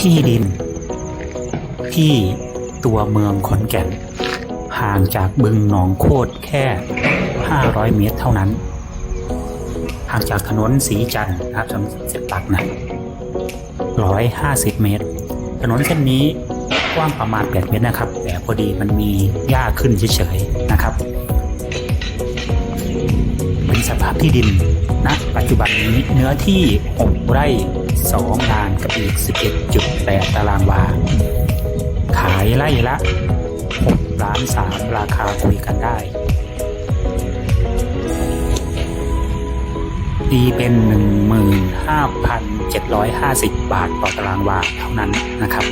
ที่ดิน ที่ตัวเมืองขอนแก่น ห่างจากบึงหนองโคตรแค่ 500 เมตรเท่านั้น ห่างจากถนนสีจันทร์นะครับถนนเส้นหลักนะ150 เมตร ถนนเส้นนี้กว้างประมาณ 8 เมตรนะครับ แต่พอดีมันมีหญ้าขึ้นเฉยๆนะครับเป็นสภาพที่ดินณปัจจุบันนี้เนื้อที่ 6 ไร่ 2 งานกับอีก 8 ตารางวา ขายไร่ละ6ล้าน3ราคาคุยกันได้ตีเป็น 15,750 บาทต่อตารางวาเท่านั้นนะครับ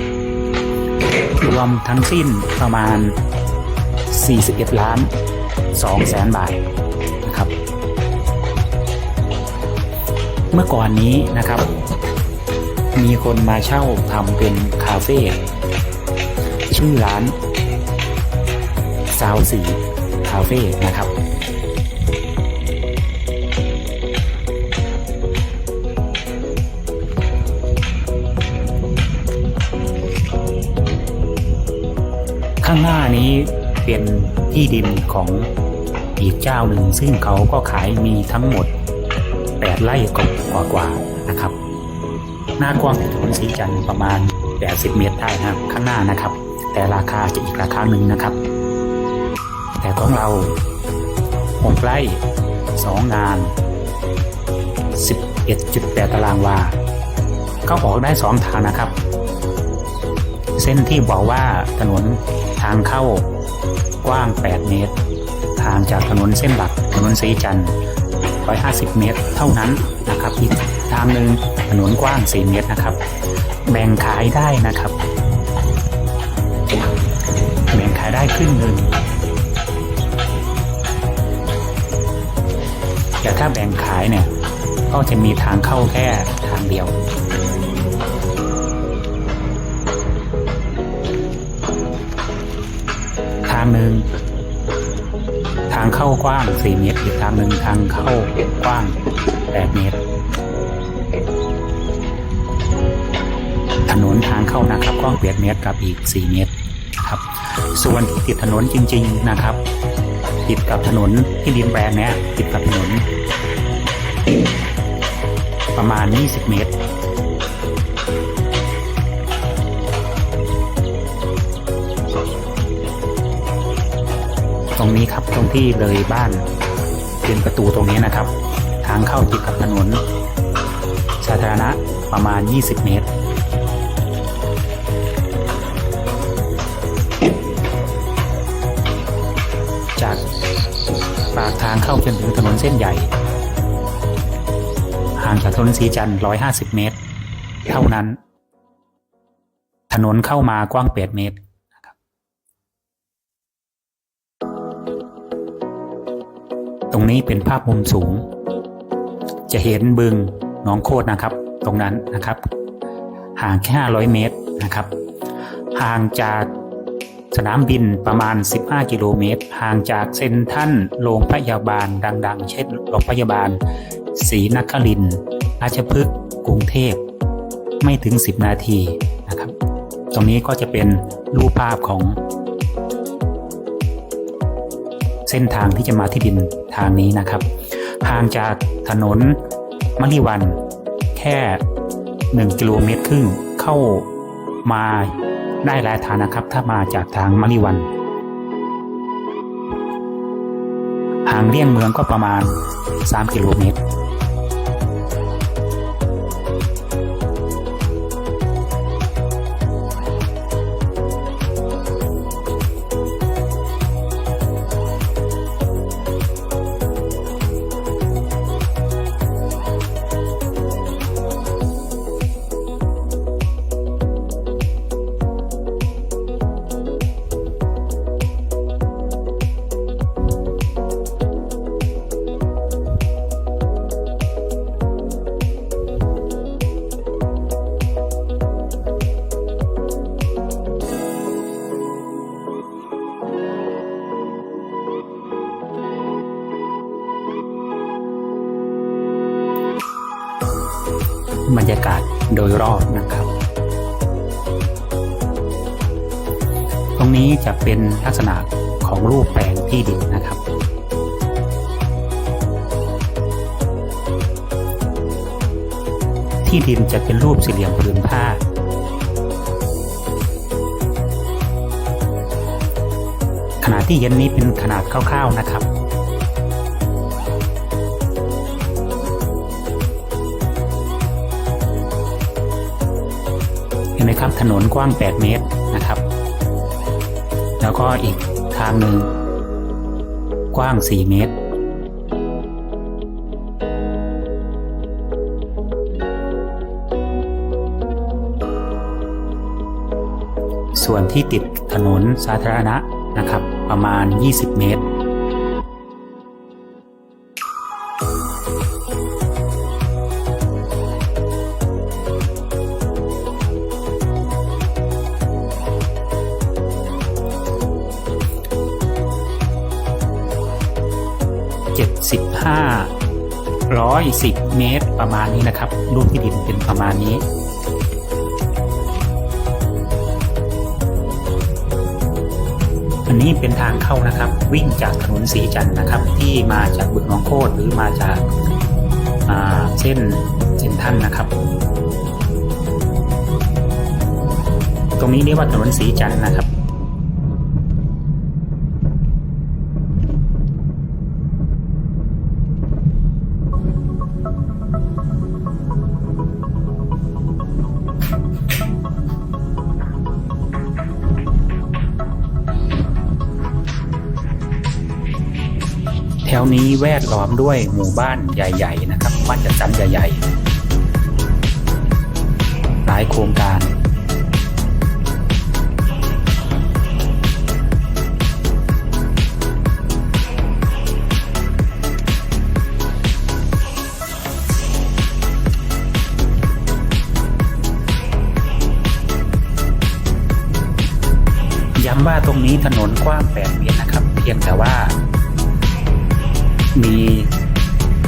รวมทั้งสิ้นประมาณ 41 ล้าน2แสนบาทนะครับ เมื่อก่อนนี้นะครับ มีคนมาเช่าทำเป็นคาเฟ่ชื่อร้านซาวสีคาเฟ่นะครับข้างหน้านี้เป็นที่ดินของอีกเจ้าหนึ่งซึ่งเขาก็ขายมีทั้งหมด 8 ไร่กว่ากว่านะครับ หน้ากว้างถนนสีจันทร์ประมาณ 80 เมตรได้นะครับข้างหน้านะครับ แต่ราคาจะอีกราคาหนึ่งนะครับ แต่ของเรา6ไร่2 งาน 11.8 ตารางวา ก็ออกได้ 2 ทางนะครับ เส้นที่บอกว่าถนนทางเข้ากว้าง 8 เมตร ทางจากถนนเส้นหลักถนนสีจันทร์150 เมตร เท่านั้นนะครับอีก ทางหนึ่งถนนกว้าง 4 เมตรนะครับ แบ่งขายได้นะครับ แบ่งขายได้ครึ่งหนึ่งแต่ถ้าแบ่งขายเนี่ย ก็จะมีทางเข้าแค่ทางเดียวทางหนึ่งทางเข้ากว้าง 4 เมตร อีกทางหนึ่งทางเข้ากว้าง 8 เมตร เข้านะครับกว้าง8เมตรกับอีก 4 เมตรครับส่วนที่ติดถนนจริง ๆนะครับ ติดกับถนนที่ดินแปลงเนี้ยติดกับถนน ประมาณ 20 เมตรตรงนี้ครับตรงที่เลยบ้านเป็นประตูตรงนี้นะครับ ทางเข้าติดกับถนนสาธารณะประมาณ 20 เมตรากทางเข้าจนถึงถนนเส้นใหญ่ ห่างจากถนนสีจันทร์150 เมตร เท่านั้น ถนนเข้ามากว้าง 8 เมตรตรงนี้เป็นภาพมุมสูง จะเห็นบึงหนองโคตรนะครับ ตรงนั้นนะครับ ห่างแค่500 เมตรนะครับ ห่างจาก สนามบินประมาณ 15 กิโลเมตร ห่างจากเซนทันโรงพยาบาลดัง ๆ เช่นโรงพยาบาลศรีนครินทร์ราชพฤกษ์กรุงเทพ ไม่ถึง 10 นาทีนะครับ ตรงนี้ก็จะเป็นรูปภาพของ เส้นทางที่จะมาที่ดินทางนี้นะครับ ห่างจากถนนมะลิวันแค่ 1 กิโลเมตรครึ่งเข้ามา ได้หลายทางนะครับ ถ้ามาจากทางมะลิวัน ห่างเลี่ยงเมืองก็ประมาณ 3 กิโลเมตร บรรยากาศโดยรอบนะครับ ตรงนี้จะเป็นลักษณะของรูปแปลงที่ดินนะครับ ที่ดินจะเป็นรูปสี่เหลี่ยมผืนผ้า ขนาดที่เย็นนี้เป็นขนาดคร่าวๆนะครับ ไหมครับ ถนนกว้าง 8 เมตรนะครับ แล้วก็อีกทางหนึ่งกว้าง 4 เมตร ส่วนที่ติดถนนสาธารณะนะครับ ประมาณ 20 เมตร 75 110 เมตรประมาณนี้นะครับ รูปที่ดินเป็นประมาณนี้อันนี้เป็นทางเข้านะครับ วิ่งจากถนนสีจันทร์นะครับ ที่มาจากบุตรหนองโคตรหรือมาจากาเส้นเส้นท่านนะครับ ตรงนี้เรียกว่าถนนสีจันทร์นะครับ นี้แวดล้อมด้วยหมู่บ้านใหญ่ ๆ นะครับบ้านจัดสรรใหญ่ๆ หลายโครงการ ย้ำว่าตรงนี้ถนนกว้าง8เมตรนะครับ เพียงแต่ว่า มี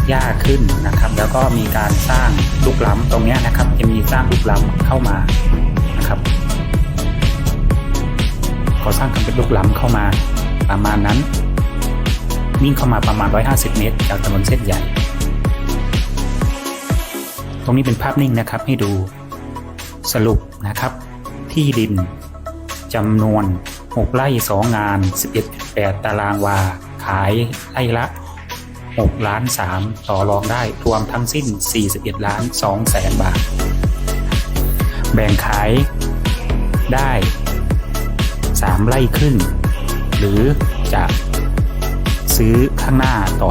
หญ้าขึ้นนะครับ แล้วก็มีการสร้างลูกล้ำตรงนี้นะครับ จะมีสร้างลูกล้ำเข้ามานะครับเขาสร้างทำเป็นลูกล้ำเข้ามาประมาณนั้น วิ่งเข้ามาประมาณ 150 เมตร จากถนนเส้นใหญ่ ตรงนี้เป็นภาพนิ่งนะครับให้ดูสรุปนะครับ ที่ดินจำนวน 6 ไร่ 2 งาน 11.8 ตารางวา ขายไร่ละ 6ล้าน3ต่อรองได้รวมทั้งสิ้น 41 ล้าน2แสนบาท แบ่งขายได้ 3 ไร่ครึ่งหรือจะซื้อข้างหน้าต่อ